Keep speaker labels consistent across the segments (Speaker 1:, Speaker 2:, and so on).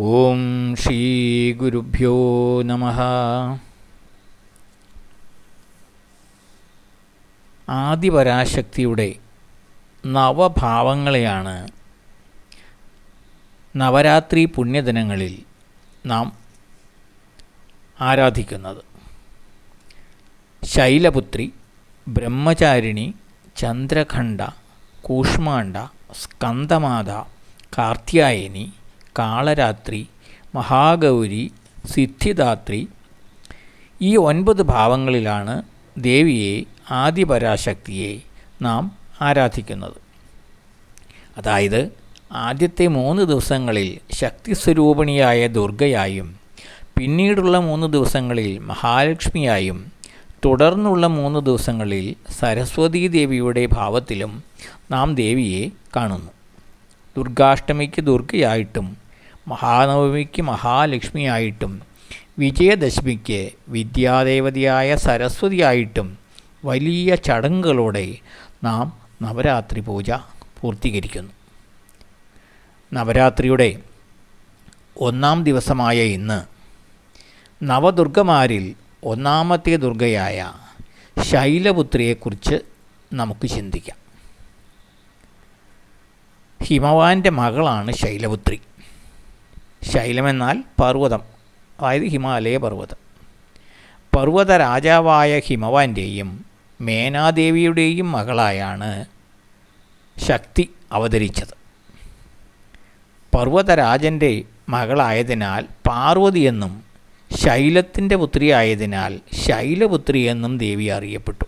Speaker 1: ഓം ശ്രീ ഗുരുഭ്യോ നമ. ആദിപരാശക്തിയുടെ നവഭാവങ്ങളെയാണ് നവരാത്രി പുണ്യദിനങ്ങളിൽ നാം ആരാധിക്കുന്നത്. ശൈലപുത്രി ബ്രഹ്മചാരിണി ചന്ദ്രഖണ്ഡ കൂഷ്മാണ്ഡ സ്കന്ദമാത കാർത്യായനി കാളരാത്രി മഹാഗൗരി സിദ്ധിദാത്രി ഈ ഒൻപത് ഭാവങ്ങളിലാണ് ദേവിയെ ആദിപരാശക്തിയെ നാം ആരാധിക്കുന്നത്. അതായത് ആദ്യത്തെ മൂന്ന് ദിവസങ്ങളിൽ ശക്തി സ്വരൂപിണിയായ ദുർഗയായും പിന്നീടുള്ള മൂന്ന് ദിവസങ്ങളിൽ മഹാലക്ഷ്മിയായും തുടർന്നുള്ള മൂന്ന് ദിവസങ്ങളിൽ സരസ്വതീ ദേവിയുടെ ഭാവത്തിലും നാം ദേവിയെ കാണുന്നു. ദുർഗാഷ്ടമിക്ക് ദുർഗയായിട്ടും മഹാനവമിക്ക് മഹാലക്ഷ്മിയായിട്ടും വിജയദശമിക്ക് വിദ്യാദേവതയായ സരസ്വതിയായിട്ടും വലിയ ചടങ്ങുകളോടെ നാം നവരാത്രി പൂജ പൂർത്തീകരിക്കുന്നു. നവരാത്രിയുടെ ഒന്നാം ദിവസമായ ഇന്ന് നവദുർഗമാരിൽ ഒന്നാമത്തെ ദുർഗയായ ശൈലപുത്രിയെക്കുറിച്ച് നമുക്ക് ചിന്തിക്കാം. ഹിമവാന്റെ മകളാണ് ശൈലപുത്രി. ശൈലമെന്നാൽ പർവതം അതായത് ഹിമാലയ പർവതം. പർവത രാജാവായ ഹിമവാന്റെയും മേനാദേവിയുടെയും മകളായാണ് ശക്തി അവതരിച്ചത്. പർവതരാജന്റെ മകളായതിനാൽ പാർവതി എന്നും ശൈലത്തിന്റെ പുത്രിയായതിനാൽ ശൈലപുത്രി എന്നും ദേവി അറിയപ്പെട്ടു.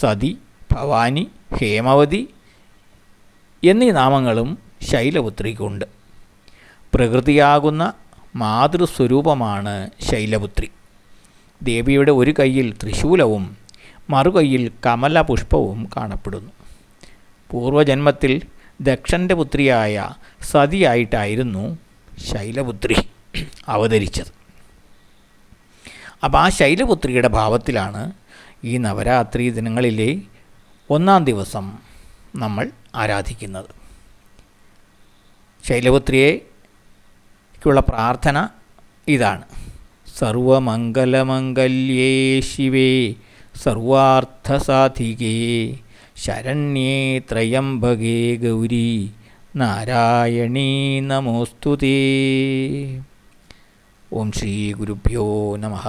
Speaker 1: സതി ഭവാനി ഹേമവതി എന്നീ നാമങ്ങളും ശൈലപുത്രിക്കുണ്ട്. പ്രകൃതിയാകുന്ന മാതൃസ്വരൂപമാണ് ശൈലപുത്രി. ദേവിയുടെ ഒരു കൈയിൽ ത്രിശൂലവും മറുകൈയിൽ കമലപുഷ്പവും കാണപ്പെടുന്നു. പൂർവജന്മത്തിൽ ദക്ഷന്റെ പുത്രിയായ സതിയായിട്ടായിരുന്നു ശൈലപുത്രി അവതരിച്ചത്. അപ്പോൾ ആ ശൈലപുത്രിയുടെ ഭാവത്തിലാണ് ഈ നവരാത്രി ദിനങ്ങളിലെ ഒന്നാം ദിവസം നമ്മൾ ആരാധിക്കുന്നത്. ശൈലപുത്രിയേക്കുള്ള പ്രാർത്ഥന ഇതാണ്. സർവമംഗലമംഗല്യേ ശിവേ സർവാർത്ഥസാധികേ ശരണ്യേ ത്രയംബകേ ഗൗരി നാരായണീ നമോസ്തുതേ. ഓം ശ്രീ ഗുരുഭ്യോ നമഃ.